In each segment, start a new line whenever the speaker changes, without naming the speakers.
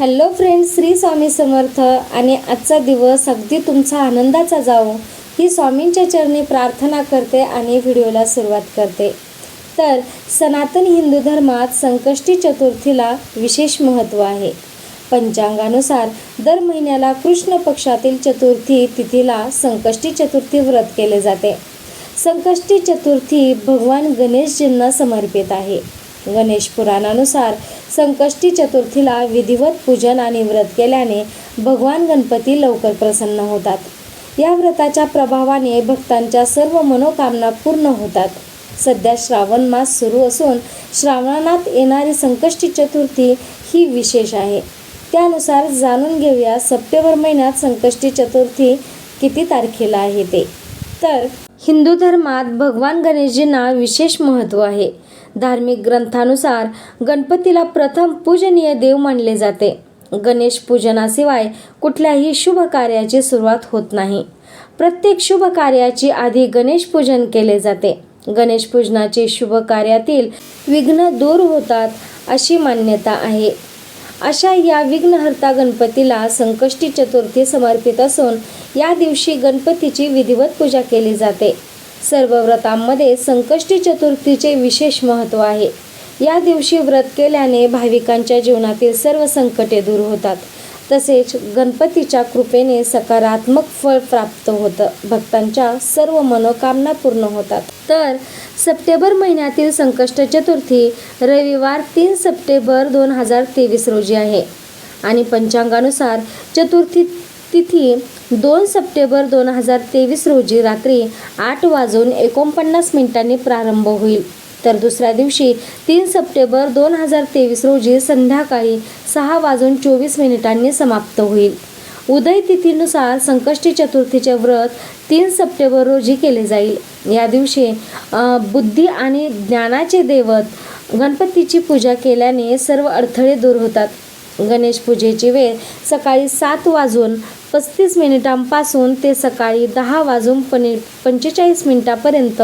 Hello friends Shri Swami Samarth आणि आजचा दिवस अगदी तुमचा आनंदाचा जावो. ही स्वामींच्या चरणी प्रार्थना करते आणि व्हिडिओला सुरुवात करते. तर सनातन हिंदू धर्मात संकष्टी चतुर्थीला विशेष महत्त्व आहे. पंचांगानुसार दर महिन्याला कृष्ण पक्षातील चतुर्थी तिथीला संकष्टी चतुर्थी व्रत केले जाते. संकष्टी चतुर्थी भगवान गणेशजींना समर्पित आहे. गणेश पुराणानुसार संकष्टी चतुर्थीला विधिवत पूजन आणि व्रत केल्याने भगवान गणपती लवकर प्रसन्न होतात. या व्रताच्या प्रभावाने भक्तांच्या सर्व मनोकामना पूर्ण होतात. सध्या श्रावण मास सुरू असून श्रावणात येणारी संकष्टी चतुर्थी ही विशेष आहे. त्यानुसार जाणून घेऊया सप्टेंबर महिन्यात संकष्टी चतुर्थी किती तारखेला आहे ते. तर हिंदू धर्मात भगवान गणेशजींना विशेष महत्त्व आहे. धार्मिक ग्रंथानुसार गणपतीला प्रथम पूजनीय देव मानले जाते. गणेश पूजनाशिवाय कुठल्याही शुभ कार्याची सुरुवात होत नाही. प्रत्येक शुभ कार्याची आधी गणेश पूजन केले जाते. गणेश पूजनाचे शुभ कार्यातील विघ्न दूर होतात अशी मान्यता आहे. अशा या विघ्नहर्ता गणपतीला संकष्टी चतुर्थी समर्पित असून या दिवशी गणपतीची विधिवत पूजा केली जाते. सर्व व्रतांमध्ये संकष्टी चतुर्थीचे विशेष महत्त्व आहे. या दिवशी व्रत केल्याने भाविकांच्या जीवनातील सर्व संकटे दूर होतात. तसेच गणपतीच्या कृपेने सकारात्मक फळ प्राप्त होतं. भक्तांच्या सर्व मनोकामना पूर्ण होतात. तर सप्टेंबर महिन्यातील संकष्ट चतुर्थी रविवार तीन सप्टेंबर दोन हजार तेवीस रोजी आहे. आणि पंचांगानुसार चतुर्थी तिथी दोन सप्टेंबर दोन हजार तेवीस रोजी रात्री आठ वाजून एकोणपन्नास मिनिटांनी प्रारंभ होईल. तर दुसऱ्या दिवशी तीन सप्टेंबर दोन हजार तेवीस रोजी संध्याकाळी सहा वाजून चोवीस मिनिटांनी समाप्त होईल. उदय तिथीनुसार संकष्टी चतुर्थीचे व्रत तीन सप्टेंबर रोजी केले जाईल. या दिवशी बुद्धी आणि ज्ञानाचे दैवत गणपतीची पूजा केल्याने सर्व अडथळे दूर होतात. गणेश पूजेची वेळ सकाळी सात वाजून पस्तीस मिनिटांपासून ते सकाळी दहा वाजून पने पंचेचाळीस मिनिटापर्यंत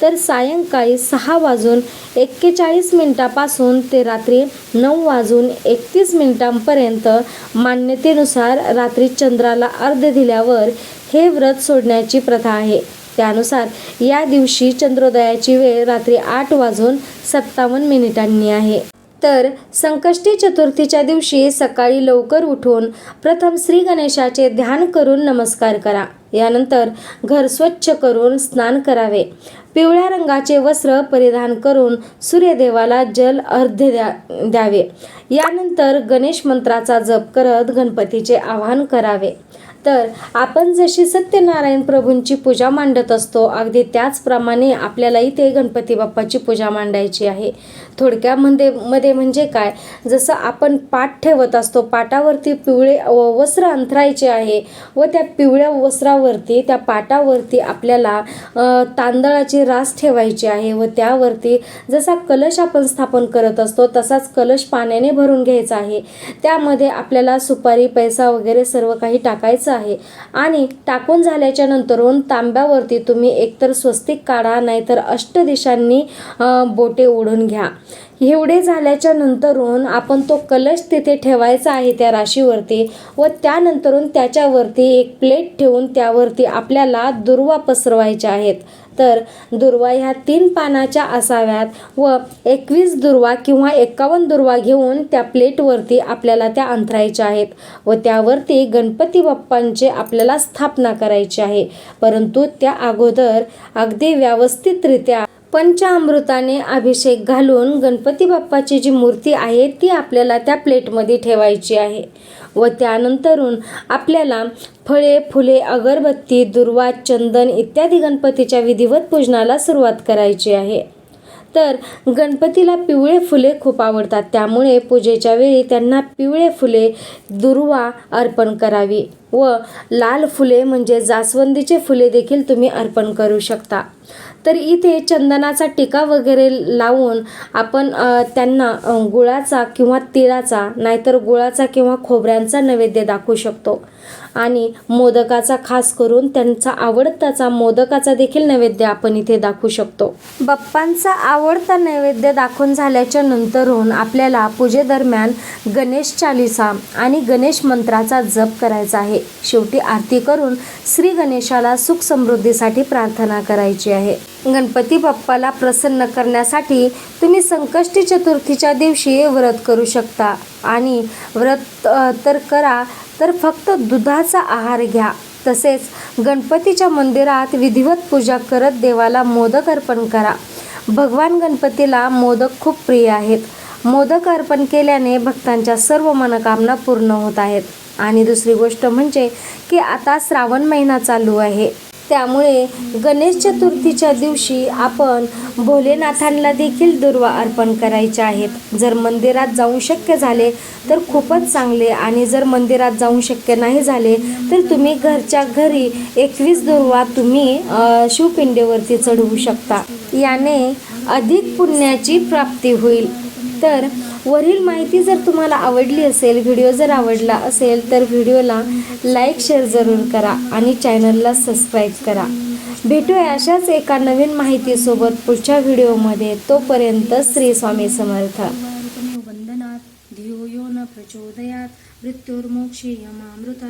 तर सायंकाळी सहा वाजून एक्केचाळीस मिनिटापासून ते रात्री नऊ वाजून एकतीस मिनिटांपर्यंत मान्यतेनुसार रात्री चंद्राला अर्ध दिल्यावर हे व्रत सोडण्याची प्रथा आहे. त्यानुसार या दिवशी चंद्रोदयाची वेळ रात्री आठ वाजून सत्तावन्न मिनिटांनी आहे. तर संकष्टी चतुर्थीच्या दिवशी सकाळी लवकर उठून प्रथम श्री गणेशाचे ध्यान करून नमस्कार करा. यानंतर घर स्वच्छ करून स्नान करावे. पिवळ्या रंगाचे वस्त्र परिधान करून सूर्यदेवाला जल अर्ध्य द्या द्यावे. यानंतर गणेश मंत्राचा जप करत गणपतीचे आवाहन करावे. तर आपण जशी सत्यनारायण प्रभूंची पूजा मांडत असतो अगदी त्याचप्रमाणे आपल्यालाही ते गणपती बाप्पाची पूजा मांडायची आहे. थोडक्यामध्ये मध्ये म्हणजे काय? जसं आपण पाठ ठेवत असतो पाटावरती पिवळे व- वस्त्र अंथरायचे आहे व त्या पिवळ्या वस्त्रावरती त्या पाटावरती आपल्याला तांदळाची रास ठेवायची आहे व त्यावरती जसा कलश आपण स्थापन करत असतो तसाच कलश पाण्याने भरून घ्यायचा आहे. त्यामध्ये आपल्याला सुपारी पैसा वगैरे सर्व काही टाकायचं आहे. आणि टाकून झाल्याच्या नंतरून तांब्यावरती तुम्ही एकतर स्वस्तिक काढा नाहीतर अष्टदिशांनी बोटे ओढून घ्या. एवढे झाल्याच्या नंतरून आपण तो कलश तिथे ठेवायचा आहे त्या राशीवरती व त्यानंतरून त्याच्यावरती एक प्लेट ठेवून त्यावरती आपल्याला दुर्वा पसरवायच्या आहेत. तर दुर्वा ह्या तीन पानाच्या असाव्यात व एकवीस दुर्वा किंवा एकावन्न दुर्वा घेऊन त्या प्लेटवरती आपल्याला त्या अंथरायच्या आहेत व त्यावरती गणपती बाप्पांचे आपल्याला स्थापना करायची आहे. परंतु त्या अगोदर अगदी व्यवस्थितरित्या पंचामृताने अभिषेक घालून गणपती बाप्पाची जी मूर्ती आहे ती आपल्याला त्या प्लेटमध्ये ठेवायची आहे. व त्यानंतरून आपल्याला फळे फुले अगरबत्ती दुर्वा चंदन इत्यादी गणपतीच्या विधिवत पूजनाला सुरुवात करायची आहे. तर गणपतीला पिवळे फुले खूप आवडतात. त्यामुळे पूजेच्या वेळी त्यांना पिवळे फुले दुर्वा अर्पण करावी व लाल फुले म्हणजे जास्वंदीचे फुले देखील तुम्ही अर्पण करू शकता. तर इथे चंदनाचा टिका वगैरे लावून आपण त्यांना गुळाचा किंवा तिळाचा नाहीतर गुळाचा किंवा खोबऱ्यांचा नैवेद्य दाखवू शकतो. आणि मोदकाचा खास करून त्यांचा आवडताचा मोदकाचा देखील नैवेद्य आपण इथे दाखवू शकतो. बाप्पांचा आवडता नैवेद्य दाखवून झाल्याच्या नंतरहून आपल्याला पूजेदरम्यान गणेश चालिसा आणि गणेश मंत्राचा जप करायचा आहे. शेवटी आरती करून श्री गणेशाला सुख समृद्धीसाठी प्रार्थना करायची आहे. गणपती बाप्पाला प्रसन्न करण्यासाठी तुम्ही संकष्टी चतुर्थीच्या दिवशी व्रत करू शकता आणि व्रत तर करा. तर फक्त दुधाचा आहार घ्या. तसेच गणपतीच्या मंदिरात विधिवत पूजा करत देवाला मोदक अर्पण करा. भगवान गणपतीला मोदक खूप प्रिय आहेत. मोदक अर्पण केल्याने भक्तांच्या सर्व मनोकामना पूर्ण होत आहेत. आणि दुसरी गोष्ट म्हणजे की आता श्रावण महिना चालू आहे. त्यामुळे गणेश चतुर्थीच्या दिवशी आपण भोलेनाथांना देखील दुर्वा अर्पण करायचे आहेत. जर मंदिरात जाऊन शक्य झाले तर खूपच चांगले. आणि जर मंदिरात जाऊन शक्य नाही झाले तर तुम्ही घरच्या घरी एकवीस दुर्वा तुम्ही शिवपिंडेवरती शिवपिंडीवरती चढवू शकता. याने अधिक पुण्याची प्राप्ती होईल. तर वरील माहिती जर तुम्हाला आवडली असेल व्हिडिओ जर आवडला असेल तर व्हिडिओला लाईक शेअर जरूर करा आणि चॅनलला सबस्क्राईब करा. भेटूया अशाच एका नवीन माहितीसोबत पुढच्या व्हिडिओमध्ये. तोपर्यंत श्री स्वामी समर्थ.
वंदनात धियो यो न प्रचोदयात् मृत्युर्मोक्षीयमामृता